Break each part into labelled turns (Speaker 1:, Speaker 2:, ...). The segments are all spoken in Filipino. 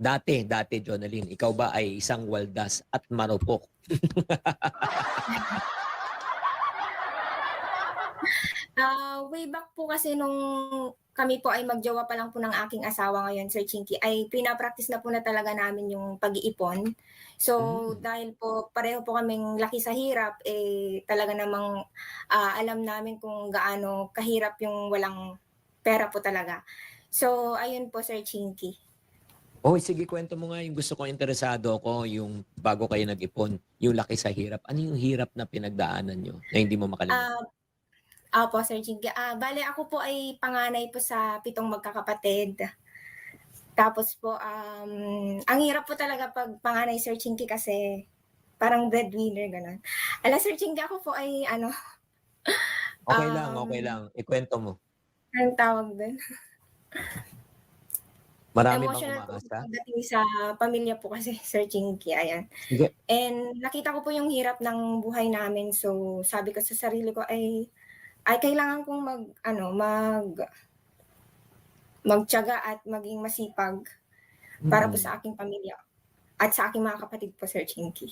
Speaker 1: Dati, dati, Jonalyn, ikaw ba ay isang waldas at marupok?
Speaker 2: Ah, way back po kasi nung kami po ay magjowa pa lang po ng aking asawa ngayon, Sir Chinky, ay pina-practice na po na talaga namin yung pag-iipon. So,
Speaker 1: Hmm.
Speaker 2: dahil po pareho po kaming laki sa hirap, eh talaga namang ah, alam namin kung gaano kahirap yung walang pera po talaga. So, ayun po, Sir Chinky.
Speaker 1: Oh, sige, kwento mo nga yung gusto ko, interesado ako, yung bago kayo nag-ipon, yung laki sa hirap. Ano yung hirap na pinagdaanan nyo na hindi mo makalimutan?
Speaker 2: Ah, opo, Sir Chinky. Ah, bale ako po ay panganay po sa pitong magkakapatid. Tapos po, um, ang hirap po talaga pag panganay Sir Chinky kasi parang breadwinner, gano'n. Ala, Sir Chinky, ako po ay ano,
Speaker 1: okay lang,
Speaker 2: um,
Speaker 1: okay lang. Ikwento mo.
Speaker 2: anong tawag doon?
Speaker 1: Marami
Speaker 2: Emotional po pagdating sa pamilya po kasi, Sir Chinky, ayan.
Speaker 1: Sige.
Speaker 2: And nakita ko po yung hirap ng buhay namin. So, sabi ko sa sarili ko ay ay kailangan kong mag ano, mag magtiyaga at maging masipag para po
Speaker 1: Mm.
Speaker 2: sa aking pamilya at sa aking mga kapatid po, Sir Chinky.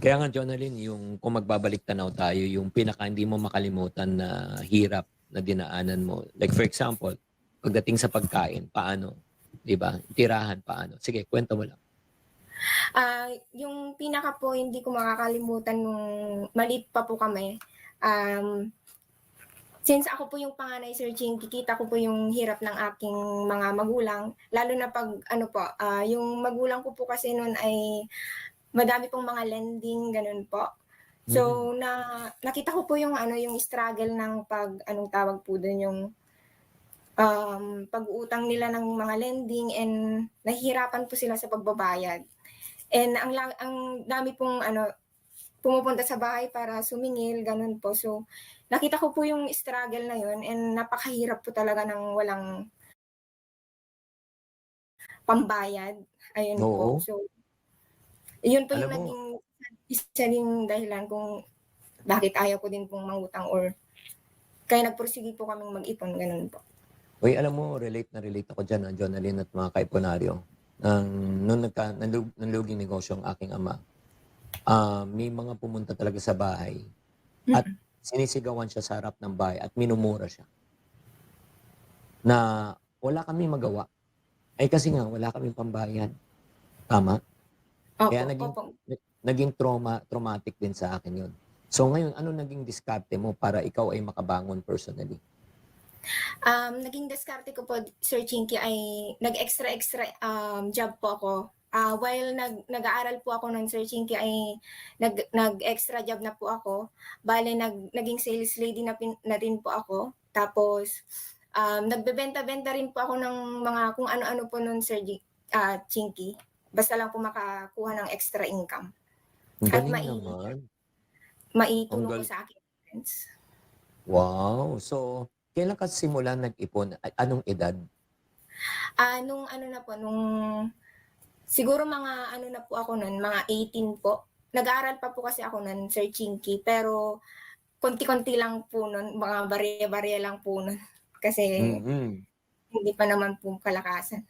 Speaker 1: Kaya nga, Jonalyn, yung kung magbabalik tanaw tayo, yung pinaka hindi mo makalimutan na hirap na dinaanan mo. Like for example, pagdating sa pagkain, paano? 'Di ba? Tirahan, paano? Sige, kwento mo lang.
Speaker 2: Ah, yung pinaka po hindi ko makakalimutan nung maliit pa po kami, um, since ako po yung panganay, Sir Chinky, kita ko po yung hirap ng aking mga magulang. Lalo na pag ano po, ah, yung magulang ko po kasi noon ay madami pong mga lending, ganun po. So, na nakita ko po yung ano yung struggle ng pag anong tawag po dun yung um, pag-uutang nila ng mga lending and nahihirapan po sila sa pagbabayad. And ang ang dami pong ano pumupunta sa bahay para sumingil, ganun po. So, nakita ko po yung struggle na yun and napakahirap po talaga ng walang pambayad. Ayun po.
Speaker 1: Oo.
Speaker 2: So, yun po yung
Speaker 1: Alam mo-
Speaker 2: naging isa ring dahilan kung bakit ayaw ko din pong mangutang or kaya nagpursige po kaming mag-ipon, ganun po.
Speaker 1: Uy, alam mo, relate na relate ako dyan, ah, Jonalyn at mga kaiponaryo. Nang, nung nagka, nanlug, nanluging negosyo ang aking ama, ah, may mga pumunta talaga sa bahay at sinisigawan siya sa harap ng bahay at minumura siya. Na wala kami magawa. Ay kasi nga, wala kaming pambayad. Tama?
Speaker 2: Opo,
Speaker 1: Kaya naging-
Speaker 2: opo.
Speaker 1: Naging trauma, traumatic din sa akin yun. So ngayon, ano naging diskarte mo para ikaw ay makabangon personally?
Speaker 2: Um, naging diskarte ko po, Sir Chinky, ay nag-extra-extra um, job po ako. Ah, while nag, nag-aaral po ako ng Sir Chinky, ay nag, nag-extra job na po ako. Bale, nag, naging sales lady na, pin, na rin po ako. Tapos, um, nagbebenta-benta rin po ako ng mga kung ano-ano po nun, Sir Ji- ah, Chinky. Basta lang po makakuha ng extra income.
Speaker 1: Ang
Speaker 2: At
Speaker 1: galing
Speaker 2: mai-
Speaker 1: naman.
Speaker 2: Maitulong
Speaker 1: gal-
Speaker 2: sa akin. friends.
Speaker 1: Wow. So, kailan ka simula nag-ipon? Anong edad?
Speaker 2: Ah, nung ano na po, nung siguro mga ano na po ako nun, mga 18 po. Nag-aaral pa po kasi ako nun, Sir Chinky, pero konti-konti lang po nun, mga barya-barya lang po nun. Kasi
Speaker 1: Mhm.
Speaker 2: hindi pa naman po kalakasan.